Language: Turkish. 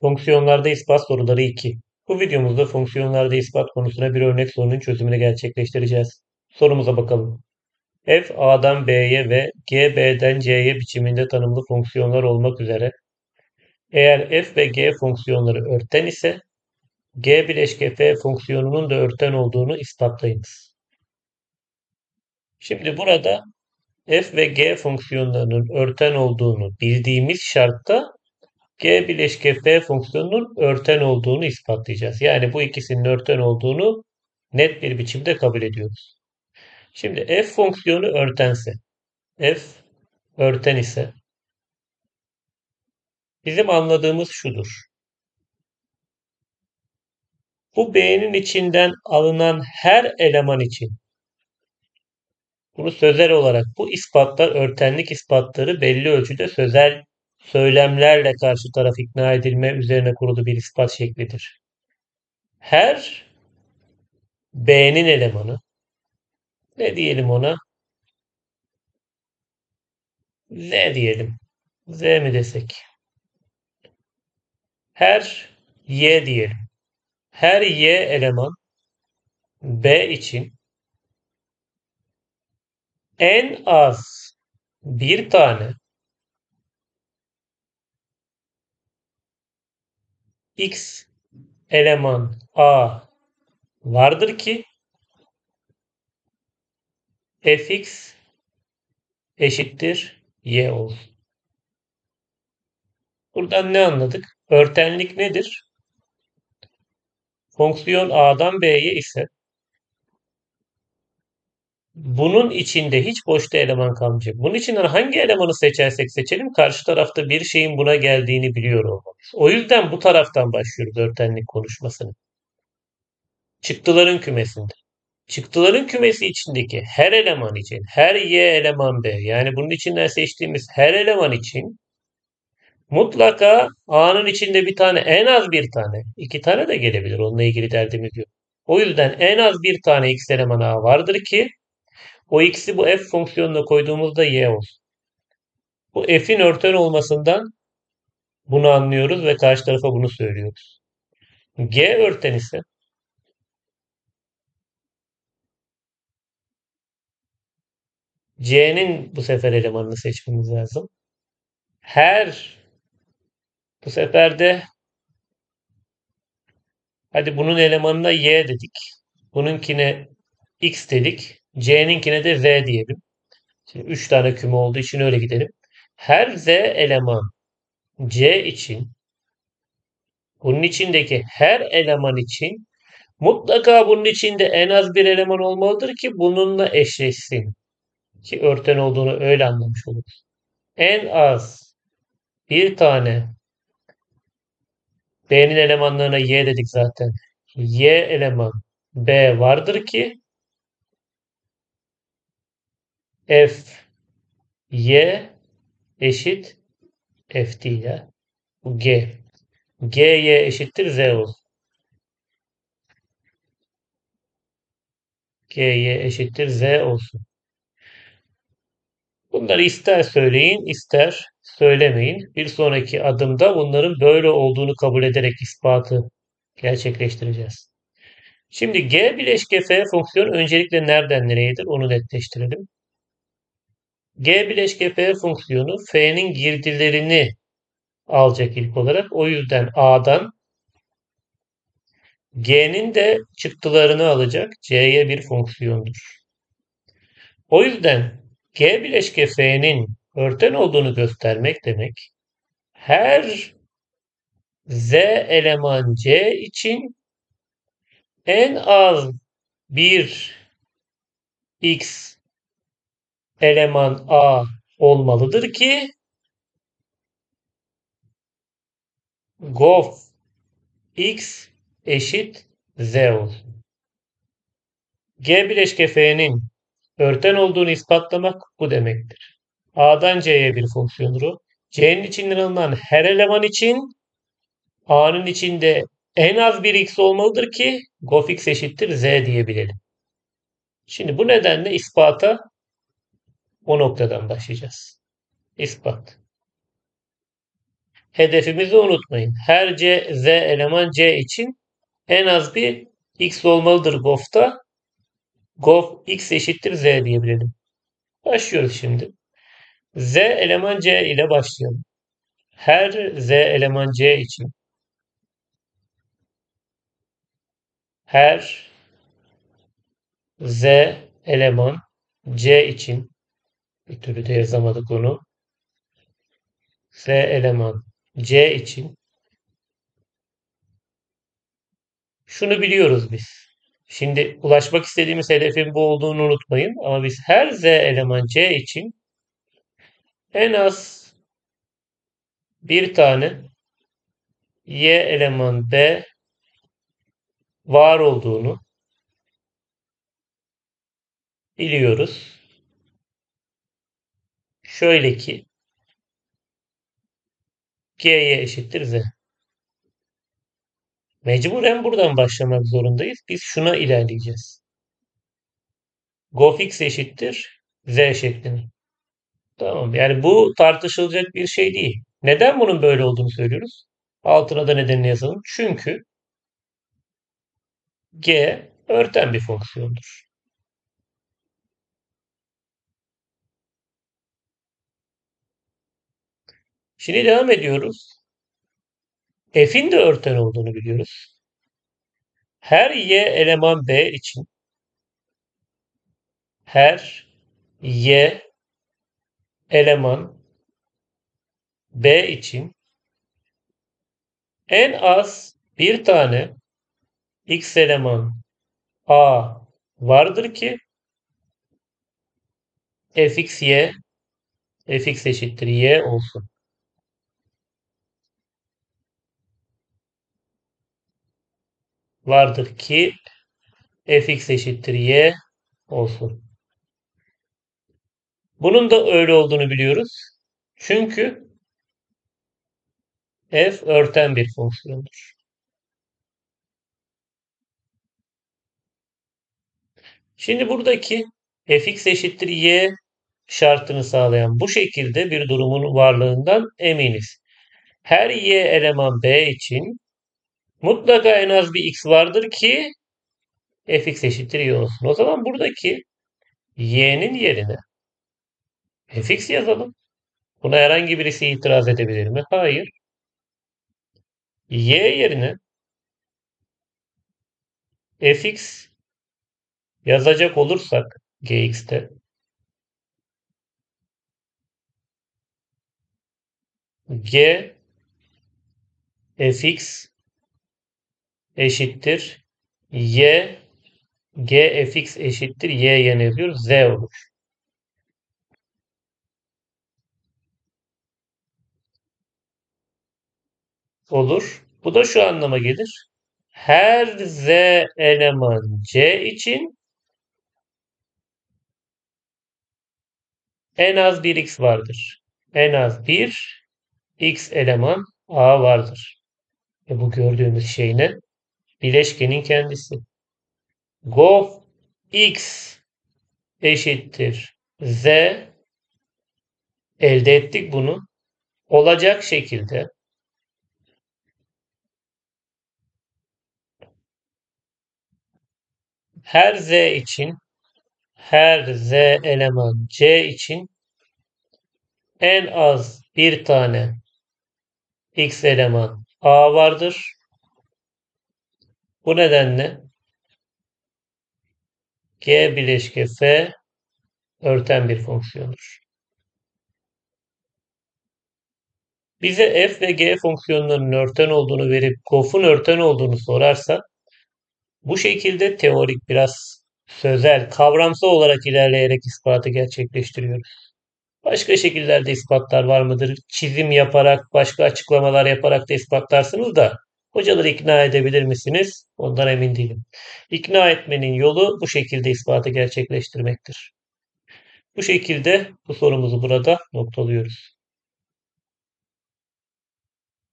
Fonksiyonlarda ispat soruları 2. Bu videomuzda fonksiyonlarda ispat konusuna bir örnek sorunun çözümünü gerçekleştireceğiz. Sorumuza bakalım. f a'dan b'ye ve g b'den c'ye biçiminde tanımlı fonksiyonlar olmak üzere eğer f ve g fonksiyonları örten ise g bileşke f fonksiyonunun da örten olduğunu ispatlayınız. Şimdi burada f ve g fonksiyonlarının örten olduğunu bildiğimiz şartta G bileşke F fonksiyonunun örten olduğunu ispatlayacağız. Yani bu ikisinin örten olduğunu net bir biçimde kabul ediyoruz. Şimdi F fonksiyonu örtense, F örten ise bizim anladığımız şudur. Bu B'nin içinden alınan her eleman için bunu sözel olarak bu ispatlar örtenlik ispatları belli ölçüde sözel söylemlerle karşı taraf ikna edilme üzerine kurulu bir ispat şeklidir. Her B'nin elemanı ne diyelim ona? Z diyelim. Z mi desek? Her Y diyelim. Her Y eleman B için en az bir tane X eleman A vardır ki fx eşittir y olsun. Buradan ne anladık? Örtenlik nedir? Fonksiyon a'dan b'ye ise bunun içinde hiç boşta eleman kalmayacak. Bunun içinden hangi elemanı seçersek seçelim karşı tarafta bir şeyin buna geldiğini biliyor olmalıyız. O yüzden bu taraftan başlıyoruz örtenlik konuşmasını. Çıktıların kümesinde. Çıktıların kümesi içindeki her eleman için, her y eleman b, yani bunun içinden seçtiğimiz her eleman için mutlaka a'nın içinde bir tane, en az bir tane, iki tane de gelebilir. Onunla ilgili derdimiz yok. O yüzden en az bir tane x eleman a vardır ki o x'i bu f fonksiyonuna koyduğumuzda y olsun. Bu f'in örten olmasından bunu anlıyoruz ve karşı tarafa bunu söylüyoruz. G örten ise C'nin bu sefer elemanını seçmemiz lazım. Her bu sefer de hadi bunun elemanına Y dedik. Bununkine X dedik. C'ninkine de Z diyelim. Şimdi 3 tane küme olduğu için öyle gidelim. Her Z eleman C için bunun içindeki her eleman için mutlaka bunun içinde en az bir eleman olmalıdır ki bununla eşleşsin ki örten olduğunu öyle anlamış oluruz. En az bir tane B'nin elemanlarına Y dedik zaten. Y eleman B vardır ki F Y eşit F değil ya. Bu G. G Y eşittir Z olsun. G Y eşittir Z olsun. Bunları ister söyleyin, ister söylemeyin. Bir sonraki adımda bunların böyle olduğunu kabul ederek ispatı gerçekleştireceğiz. Şimdi G bileşke F fonksiyonu öncelikle nereden nereyedir onu netleştirelim. G bileşke F fonksiyonu F'nin girdilerini alacak ilk olarak. O yüzden A'dan G'nin de çıktılarını alacak C'ye bir fonksiyondur. O yüzden G bileşke F'nin örten olduğunu göstermek demek her Z eleman C için en az bir X eleman A olmalıdır ki gof X eşit Z olsun. G bileşke F'nin örten olduğunu ispatlamak bu demektir. A'dan C'ye bir fonksiyondur o. C'nin içinden alınan her eleman için A'nın içinde en az bir x olmalıdır ki gof x eşittir z diyebilelim. Şimdi bu nedenle ispata o noktadan başlayacağız. İspat. hedefimizi unutmayın. Her C, Z eleman C için en az bir X olmalıdır GOF'ta. GOF X eşittir Z diyebilirim. Başlıyoruz şimdi. Z eleman C ile başlayalım. Her Z eleman C için her Z eleman C için bir türlü de yazamadık onu. Z eleman C için şunu biliyoruz biz. Şimdi ulaşmak istediğimiz hedefin bu olduğunu unutmayın. Ama biz her Z eleman C için en az bir tane Y eleman B var olduğunu biliyoruz. Şöyle ki G'ye eşittir Z. Mecburen buradan başlamak zorundayız. Biz şuna ilerleyeceğiz. GoFix eşittir Z şeklinde. Tamam. Yani bu tartışılacak bir şey değil. Neden bunun böyle olduğunu söylüyoruz? Altına da nedenini yazalım. Çünkü G örten bir fonksiyondur. Şimdi devam ediyoruz. F'in de örten olduğunu biliyoruz. Her y eleman B için her y eleman B için en az bir tane x eleman A vardır ki fx y fx eşittir y olsun. Vardır ki fx eşittir y olsun. Bunun da öyle olduğunu biliyoruz. Çünkü f örten bir fonksiyondur. Şimdi buradaki fx eşittir y şartını sağlayan bu şekilde bir durumun varlığından eminiz. Her y eleman b için mutlaka en az bir x vardır ki fx eşittir y olsun. O zaman buradaki y'nin yerine fx yazalım. Buna herhangi birisi itiraz edebilir mi? Hayır. y yerine fx yazacak olursak gx'te g fx eşittir y g fx eşittir y yerine yazıyoruz z olur. Olur. Bu da şu anlama gelir. Her z eleman c için en az bir x vardır. En az bir x eleman a vardır. E bu gördüğümüz şey ne? Bileşkenin kendisi. Gof x eşittir z elde ettik bunu. Olacak şekilde her z için her z eleman c için en az bir tane x eleman a vardır. Bu nedenle g bileşke f örten bir fonksiyondur. Bize f ve g fonksiyonlarının örten olduğunu verip gof'un örten olduğunu sorarsa bu şekilde teorik biraz sözel, kavramsal olarak ilerleyerek ispatı gerçekleştiriyoruz. Başka şekillerde ispatlar var mıdır? Çizim yaparak, başka açıklamalar yaparak da ispatlarsınız da hocaları ikna edebilir misiniz? Ondan emin değilim. İkna etmenin yolu bu şekilde ispatı gerçekleştirmektir. Bu şekilde bu sorumuzu burada noktalıyoruz.